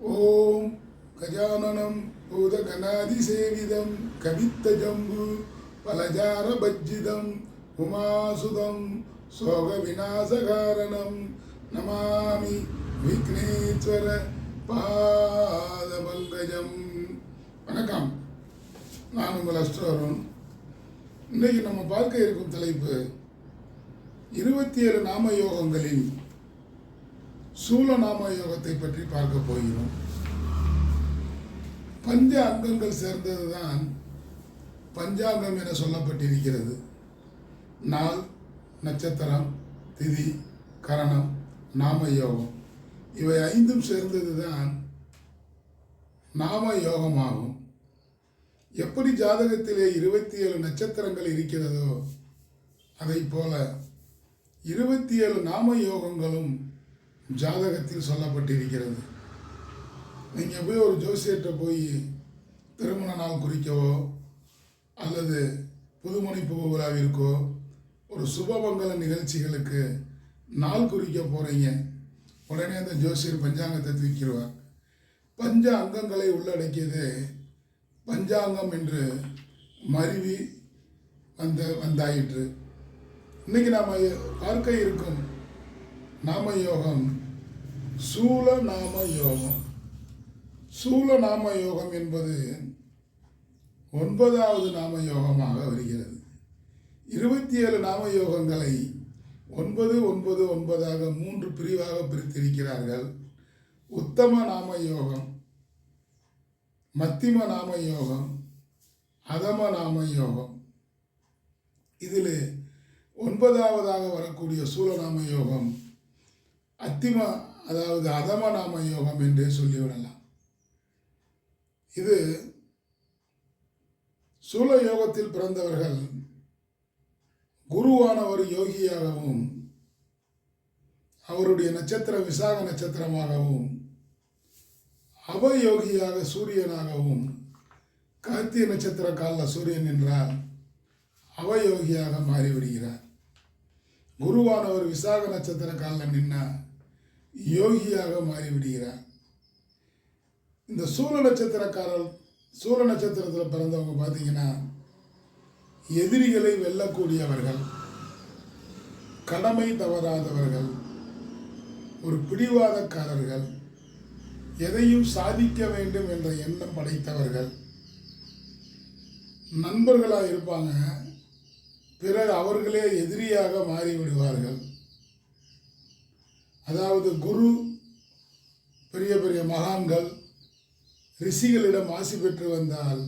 ஓம் கஜானனம் பூத கனாதிசேவிதம் கவித்த ஜம்பு பலஜார பஜ்ஜிதம் உமாசுதம் சோக விநாசகாரணம் நமாமி விக்னேஸ்வர பாதமல்கஜம் வணக்கம். நான் உங்கள் அஸ்ட்ரோரன் இன்றைக்கு நம்ம பார்க்க இருக்கும் தலைப்பு இருபத்தி ஏழு நாம யோகங்களின் சூல நாம யோகத்தை பற்றி பார்க்க போகிறோம். பஞ்ச அங்கங்கள் சேர்ந்ததுதான் பஞ்சாங்கம் என சொல்லப்பட்டிருக்கிறது. நாள் நட்சத்திரம் திதி கரணம் நாம யோகம் இவை ஐந்தும் சேர்ந்தது தான் நாம யோகமாகும் எப்படி ஜாதகத்திலே இருபத்தி ஏழு நட்சத்திரங்கள் இருக்கிறதோ அதை போல இருபத்தி ஏழு நாம யோகங்களும் ஜாதகத்தில் சொல்லப்பட்டிருக்கிறது. நீங்கள் போய் ஒரு ஜோசியர்கிட்ட போய் திருமண நாள் குறிக்கவோ அல்லது புதுமணி விழாவிற்கோ ஒரு சுபமங்கல நிகழ்ச்சிகளுக்கு நாள் குறிக்க போகிறீங்க உடனே அந்த ஜோசியர் பஞ்சாங்கத்தை தூக்கிடுவார். பஞ்ச அங்கங்களை உள்ளடக்கியது பஞ்சாங்கம் என்று மருவி வந்த வந்தாயிற்று. இன்றைக்கி நாம் பார்க்க இருக்கும் நாம யோகம் சூல நாம யோகம் சூல நாம யோகம் என்பது ஒன்பதாவது நாம யோகமாக வருகிறது. இருபத்தி ஏழு நாம யோகங்களை ஒன்பது ஒன்பது ஒன்பதாக மூன்று பிரிவாக பிரித்திருக்கிறார்கள். உத்தம நாம யோகம் மத்திம நாம யோகம் அதம நாம யோகம் இதில் ஒன்பதாவதாக வரக்கூடிய சூலநாம யோகம் அத்திம அதாவது அதம நாம யோகம் என்றே சொல்லிவிடலாம். இது சூல யோகத்தில் பிறந்தவர்கள் குருவானவர் யோகியாகவும் அவருடைய நட்சத்திர விசாக நட்சத்திரமாகவும் அவயோகியாக சூரியனாகவும் கார்த்திகை நட்சத்திர காலில் சூரியன் என்றால் அவயோகியாக மாறிவிடுகிறார். குருவானவர் விசாக நட்சத்திர காலில் நின்னால் யோகியாக மாறிவிடுகிறார். இந்த சூழ நட்சத்திரக்காரர் சூழ நட்சத்திரத்தில் பிறந்தவங்க பார்த்தீங்கன்னா எதிரிகளை வெல்லக்கூடியவர்கள் கடமை தவறாதவர்கள் ஒரு பிடிவாதக்காரர்கள் எதையும் சாதிக்க வேண்டும் என்ற எண்ணம் படைத்தவர்கள் நண்பர்களாக இருப்பாங்க பிறர் அவர்களே எதிரியாக மாறிவிடுவார்கள். அதாவது குரு பெரிய பெரிய மகான்கள் ரிஷிகளிடம் ஆசி பெற்று வந்தால்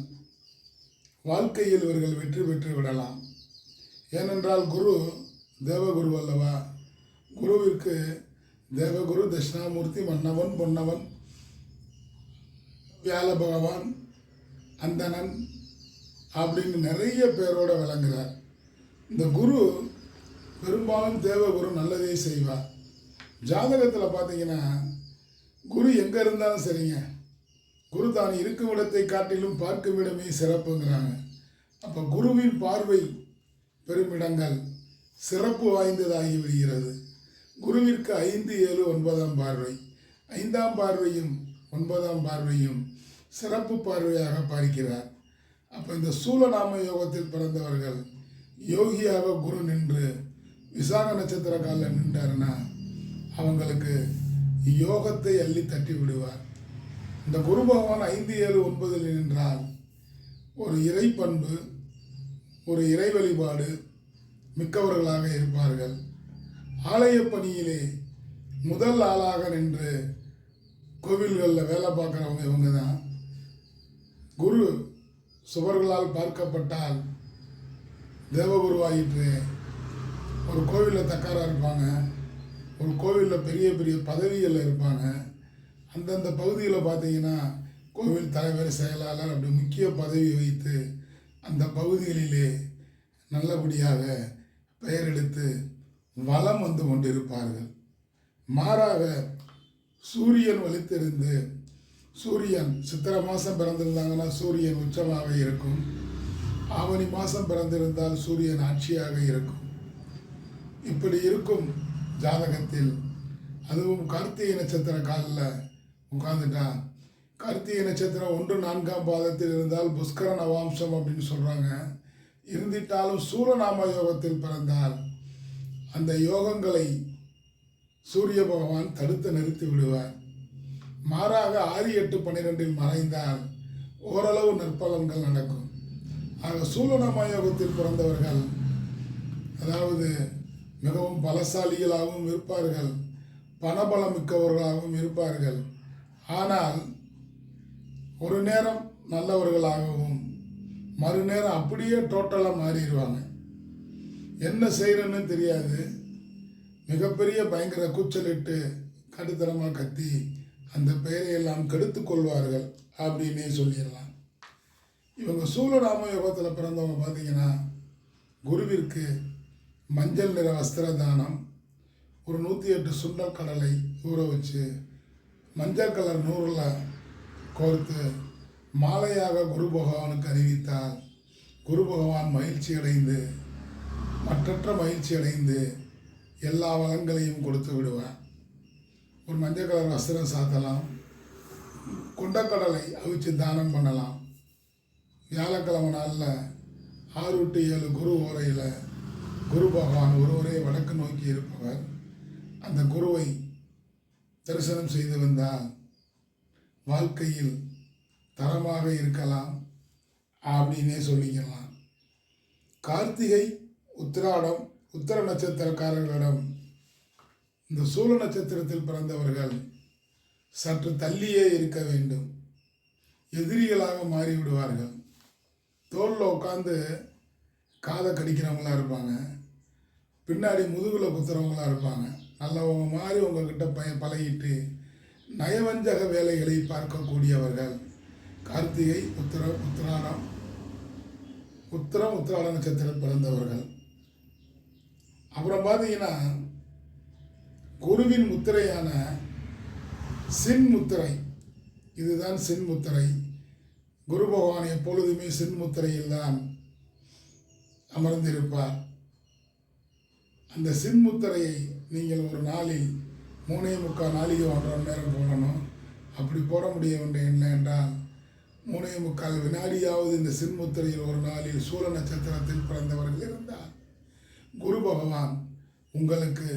வாழ்க்கையில் இவர்கள் வெற்றி பெற்று விடலாம். ஏனென்றால் குரு தேவகுரு அல்லவா? குருவிற்கு தேவகுரு தட்சிணாமூர்த்தி மன்னவன் பொன்னவன் வியாழ பகவான் அந்தணன் அப்படின்னு நிறைய பேரோடு விளங்குகிறார் இந்த குரு பெரும்பாலும் தேவகுரு நல்லதே செய்வார். ஜாதகத்தில் பார்த்தீங்கன்னா குரு எங்கே இருந்தாலும் சரிங்க. குரு தான் இருக்கும் இடத்தை காட்டிலும் பார்க்கும் இடமே சிறப்புங்கிறாங்க. அப்போ குருவின் பார்வை பெருமிடங்கள் சிறப்பு வாய்ந்ததாகி விடுகிறது. குருவிற்கு ஐந்து ஏழு ஒன்பதாம் பார்வை. ஐந்தாம் பார்வையும் ஒன்பதாம் பார்வையும் சிறப்பு பார்வையாக பார்க்கிறார். அப்போ இந்த சூலநாம யோகத்தில் பிறந்தவர்கள் யோகியாக குரு நின்று விசாக நட்சத்திர காலில் நின்றாருன்னா அவங்களுக்கு யோகத்தை அள்ளி தட்டி விடுவார். இந்த குரு பகவான் ஐந்து ஏழு ஒன்பதில் நின்றால் ஒரு இறை பண்பு ஒரு இறை வழிபாடு மிக்கவர்களாக இருப்பார்கள். ஆலய பணியிலே முதல் ஆளாக நின்று கோவில்களில் வேலை பார்க்குறவங்க இவங்க தான் குரு சுவர்களால் பார்க்கப்பட்டால் தேவகுருவாயிற்று ஒரு கோவிலில் தக்காராக இருப்பாங்க. ஒரு கோவிலில் பெரிய பெரிய பதவிகளில் இருப்பாங்க. அந்தந்த பகுதியில் பார்த்தீங்கன்னா கோவில் தலைவர் செயலாளர் அப்படி முக்கிய பதவி வைத்து அந்த பகுதிகளிலே நல்லபடியாக பெயர் எடுத்து வலம் வந்து கொண்டிருப்பார்கள். மாறாக சூரியன் வலித்திருந்து சூரியன் சித்திரை மாதம் பிறந்திருந்தாங்கன்னா சூரியன் உச்சமாக இருக்கும். ஆவணி மாதம் பிறந்திருந்தால் சூரியன் ஆட்சியாக இருக்கும். இப்படி இருக்கும் ஜாதகத்தில் அதுவும் கார்த்திகை நட்சத்திர காலில் உட்காந்துட்டா கார்த்திகை நட்சத்திரம் ஒன்று நான்காம் பாதத்தில் இருந்தால் புஷ்கர நவாம்சம் அப்படின்னு சொல்கிறாங்க இருந்திட்டாலும் சூரநாம யோகத்தில் பிறந்தால் அந்த யோகங்களை சூரிய பகவான் தடுத்து நிறுத்தி விடுவார். மாறாக ஆறு எட்டு பன்னிரெண்டில் மறைந்தால் ஓரளவு நற்பலன்கள் நடக்கும். ஆக சூலநாம யோகத்தில் பிறந்தவர்கள் அதாவது மிகவும் பலசாலிகளாகவும் இருப்பார்கள். பணபலம் மிக்கவர்களாகவும் இருப்பார்கள். ஆனால் ஒரு நேரம் நல்லவர்களாகவும் மறுநேரம் அப்படியே டோட்டலாக மாறிடுவாங்க. என்ன செய்கிறேன்னு தெரியாது. மிகப்பெரிய பயங்கர கூச்சலிட்டு கடுத்தரமாக கத்தி அந்த பெயரையெல்லாம் கெடுத்து கொள்வார்கள் அப்படின்னே சொல்லிடலாம். இவங்க சூழராம யோகத்தில் பிறந்தவங்க பார்த்தீங்கன்னா குருவிற்கு மஞ்சள் நிற வஸ்திர தானம் ஒரு நூற்றி எட்டு சுண்டல் கடலை ஊற வச்சு மஞ்சள் கலர் நூறில் கோர்த்து மாலையாக குரு பகவானுக்கு அறிவித்தால் குரு பகவான் மகிழ்ச்சி அடைந்து மற்றற்ற மகிழ்ச்சி அடைந்து எல்லா வளங்களையும் கொடுத்து விடுவார். ஒரு மஞ்சள் கலர் வஸ்திரம் சாத்தலாம் கொண்டக்கடலை அவிச்சு தானம் பண்ணலாம். வியாழக்கிழமை நாளில் ஆறு டு ஏழு குரு ஓரையில் குரு பகவான் ஒருவரே வடக்கு நோக்கி இருப்பவர். அந்த குருவை தரிசனம் செய்து வந்தால் வாழ்க்கையில் தரமாக இருக்கலாம் அப்படின்னே சொல்லிக்கலாம். கார்த்திகை உத்திராடம் உத்தர நட்சத்திரக்காரர்களிடம் இந்த சூழ நட்சத்திரத்தில் பிறந்தவர்கள் சற்று தள்ளியே இருக்க வேண்டும். எதிரிகளாக மாறிவிடுவார்கள். தோளில் உட்காந்து காதை கடிக்கிறவங்களா இருப்பாங்க. பின்னாடி முதுகில் குத்துறவங்களாக இருப்பாங்க. நல்லவங்க மாதிரி உங்ககிட்ட பய பழகிட்டு நயவஞ்சக வேலைகளை பார்க்கக்கூடியவர்கள். கார்த்திகை உத்திர உத்திராடம் உத்திரம் உத்திராட நட்சத்திரம் பிறந்தவர்கள். அப்புறம் பார்த்தீங்கன்னா குருவின் முத்திரையான சின் முத்திரை. இதுதான் சின் முத்திரை. குரு பகவான் எப்பொழுதுமே சின் முத்திரையில் தான் அமர்ந்திருப்பார். அந்த சின்முத்திரையை நீங்கள் ஒரு நாளில் மூணே முக்கால் நாளிகை ஒன்றரை மணி நேரம் போடணும். அப்படி போட முடியவில்லை என்ன என்றால் மூணே முக்கால் வினாடியாவது இந்த சின்முத்திரையில் ஒரு நாளில் சூர நட்சத்திரத்தில் பிறந்தவர்கள் இருந்தால் குரு பகவான் உங்களுக்கு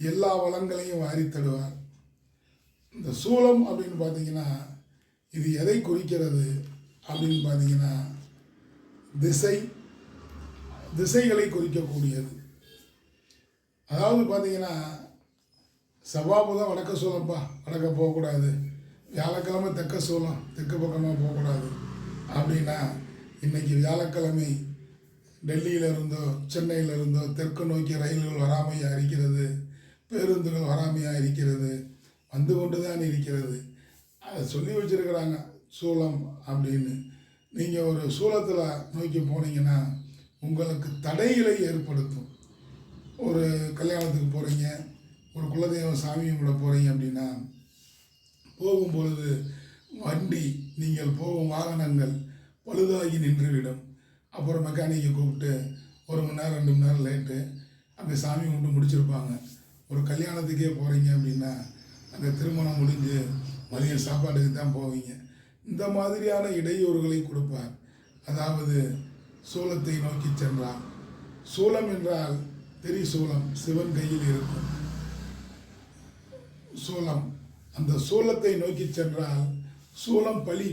எல்லா வளங்களையும் வாரித் இந்த சூலம் அப்படின்னு பார்த்தீங்கன்னா இது எதை குறிக்கிறது அப்படின்னு பார்த்தீங்கன்னா திசை திசைகளை குறிக்கக்கூடியது. அதாவது பார்த்தீங்கன்னா செவ்வாபுதம் வடக்க சூலம்ப்பா வடக்க போகக்கூடாது. வியாழக்கிழமை தெற்க சூலம் தெற்கு பக்கமாக போகக்கூடாது. அப்படின்னா இன்னைக்கு வியாழக்கிழமை டெல்லியில் இருந்தோ சென்னையில் இருந்தோ தெற்கு நோக்கி ரயில்கள் வராமையாக இருக்கிறது பேருந்துகள் வராமையாக இருக்கிறது வந்து கொண்டு தான் இருக்கிறது. அதை சொல்லி வச்சிருக்கிறாங்க சூளம் அப்படின்னு. நீங்கள் ஒரு சூலத்தில் நோக்கி போனீங்கன்னா உங்களுக்கு தடைகளை ஏற்படுத்தும். ஒரு கல்யாணத்துக்கு போகிறீங்க ஒரு குலதெய்வம் சாமியும் கூட போகிறீங்க அப்படின்னா போகும்பொழுது வண்டி நீங்கள் போகும் வாகனங்கள் பழுதாகி நின்றுவிடும். அப்புறம் மெக்கானிக்கை கூப்பிட்டு ஒரு மணி நேரம் ரெண்டு மணி நேரம் லேட்டு அங்கே சாமி கும்பிட்டு முடிச்சிருப்பாங்க. ஒரு கல்யாணத்துக்கே போகிறீங்க அப்படின்னா அங்கே திருமணம் முடிஞ்சு மதியம் சாப்பாட்டுக்கு தான் போவீங்க. இந்த மாதிரியான இடையூறுகளை கொடுப்பார். அதாவது சூலத்தை நோக்கி சென்றார். சூலம் என்றால் திரி சோளம் சிவன் கையில் இருக்கும். சூலம். அந்த சூலத்தை நோக்கி சென்றால் சூலம் பழி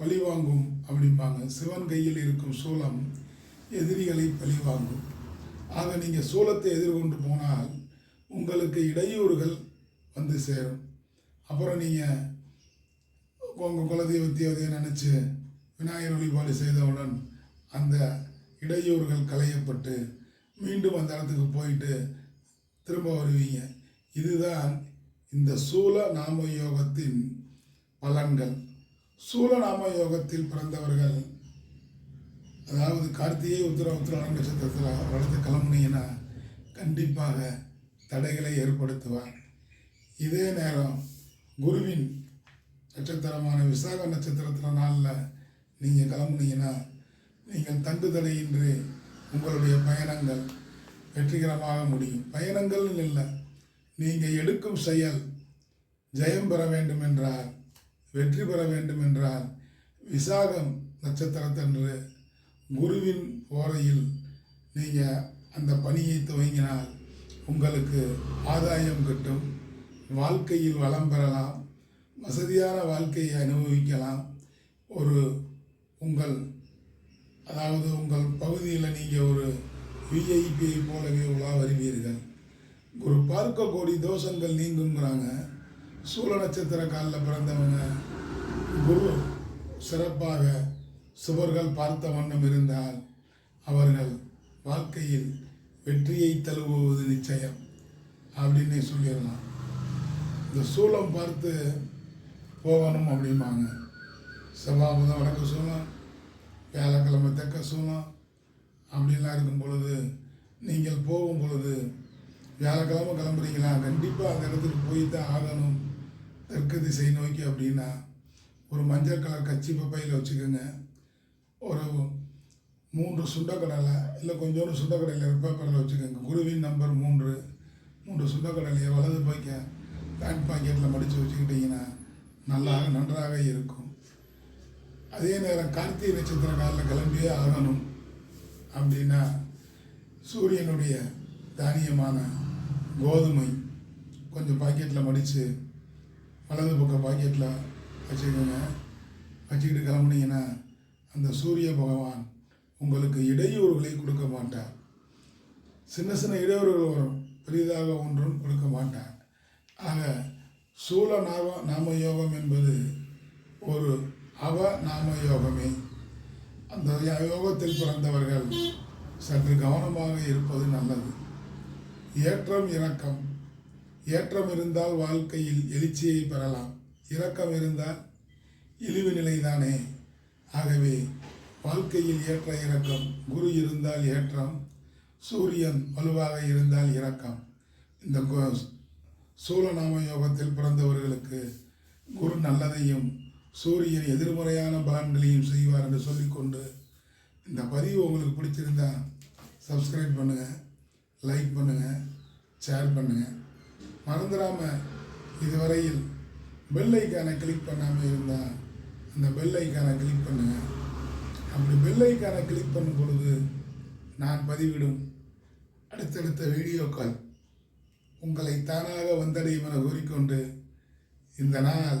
பழி வாங்கும் அப்படிம்பாங்க. சிவன் கையில் இருக்கும் சூலம் எதிரிகளை பழி வாங்கும். ஆக நீங்கள் சூலத்தை எதிர்கொண்டு போனால் உங்களுக்கு இடையூறுகள் வந்து சேரும். அப்புறம் நீங்கள் உங்கள் குலதெய்வத்தை தேவதையை நினச்சி விநாயகர் வழிபாடு செய்தவுடன் அந்த இடையூறுகள் களையப்பட்டு மீண்டும் அந்த இடத்துக்கு போயிட்டு திரும்ப வருவீங்க. இதுதான் இந்த சூல நாம யோகத்தின் பலன்கள். சூல நாம யோகத்தில் பிறந்தவர்கள் அதாவது கார்த்திகை உத்திர உத்திராட நட்சத்திரத்தில் வளர்த்து கிளம்புனீங்கன்னா கண்டிப்பாக தடைகளை ஏற்படுத்துவார். இதே நேரம் குருவின் நட்சத்திரமான விசாக நட்சத்திரத்தில் நாளில் நீங்கள் கிளம்புனீங்கன்னா நீங்கள் தங்கு தடையின்றி உங்களுடைய பயணங்கள் வெற்றிகரமாக முடியும். பயணங்கள்னு இல்லை. நீங்கள் எடுக்கும் செயல் ஜெயம் பெற வேண்டும் என்றால் வெற்றி பெற வேண்டும் என்றால் விசாகம் நட்சத்திரத்தன்று குருவின் போரையில் நீங்கள் அந்த பணியை துவங்கினால் உங்களுக்கு ஆதாயம் கிட்டும். வாழ்க்கையில் வளம் பெறலாம். வசதியான வாழ்க்கையை அனுபவிக்கலாம். ஒரு உங்கள் அதாவது உங்கள் பகுதியில் நீங்கள் ஒரு விஐபியை போலவே உலா வருவீர்கள். ஒரு பார்க்க கோடி தோஷங்கள் நீங்குங்கிறாங்க. சூழ நட்சத்திர காலில் பிறந்தவங்க குரு சிறப்பாக சுவர்கள் பார்த்த வண்ணம் இருந்தால் அவர்கள் வாழ்க்கையில் வெற்றியை தழுவுவது நிச்சயம் அப்படின்னு சொல்லிடலாம். இந்த சூளம் பார்த்து போகணும் அப்படிம்பாங்க. செவ்வாய் புதன் வடக்கு சூளம் வியாழக்கிழமை தெற்க சூளம் அப்படின்லாம் இருக்கும் பொழுது நீங்கள் போகும் பொழுது வியாழக்கிழமை கிளம்புறீங்களா? கண்டிப்பாக அந்த இடத்துக்கு போய் தான் ஆகணும். தெற்கு திசை நோக்கி அப்படின்னா ஒரு மஞ்சள் கலர் கச்சி பப்பையில் வச்சுக்கோங்க. ஒரு மூன்று சுண்டக்கடலை இல்லை கொஞ்சோண்டு சுண்டக்கடலை பேப்பரில் வச்சுக்கோங்க. குருவின் நம்பர் மூன்று. மூன்று சுண்டக்கடலையை வலது பைக்க பேண்ட் பாக்கெட்டில் மடித்து வச்சுக்கிட்டிங்கன்னா நல்லா நன்றாக இருக்கும். அதே நேரம் கார்த்திகை நட்சத்திர காலில் கிளம்பியே ஆகணும் அப்படின்னா சூரியனுடைய தானியமான கோதுமை கொஞ்சம் பாக்கெட்டில் மடித்து வலது பக்கம் பாக்கெட்டில் வச்சுக்கோங்க. வச்சுக்கிட்டு கிளம்புனீங்கன்னா அந்த சூரிய பகவான் உங்களுக்கு இடையூறுகளை கொடுக்க மாட்டார். சின்ன சின்ன இடையூறுகள் வரும். பெரிதாக ஒன்றும் கொடுக்க மாட்டார். ஆக சூழ நாம நாம யோகம் என்பது ஒரு அவ நாம யோகமே. அந்த யோகத்தில் பிறந்தவர்கள் சற்று கவனமாக இருப்பது நல்லது. ஏற்றம் இறக்கம் ஏற்றம் இருந்தால் வாழ்க்கையில் எழுச்சியை பெறலாம். இரக்கம் இருந்தால் இழிவு நிலைதானே. ஆகவே வாழ்க்கையில் ஏற்ற இறக்கம் குரு இருந்தால் ஏற்றம் சூரியன் வலுவாக இருந்தால் இறக்கம் இந்த சூழநாம யோகத்தில் பிறந்தவர்களுக்கு குரு நல்லதையும் சூரியன் எதிர்மறையான பலன்களையும் செய்வார் என்று சொல்லிக்கொண்டு இந்த பதிவு உங்களுக்கு பிடிச்சிருந்தா சப்ஸ்கிரைப் பண்ணுங்கள் லைக் பண்ணுங்கள் ஷேர் பண்ணுங்கள் மறந்துடாமல் இதுவரையில் பெல் ஐக்கானை கிளிக் பண்ணாமல் இருந்தால் அந்த பெல் ஐக்கானை கிளிக் பண்ணுங்கள் அப்படி பெல் ஐக்கானை கிளிக் பண்ணும் பொழுது நான் பதிவிடும் அடுத்தடுத்த வீடியோக்கள் உங்களை தானாக வந்தடையும் என கூறிக்கொண்டு இந்த நாள்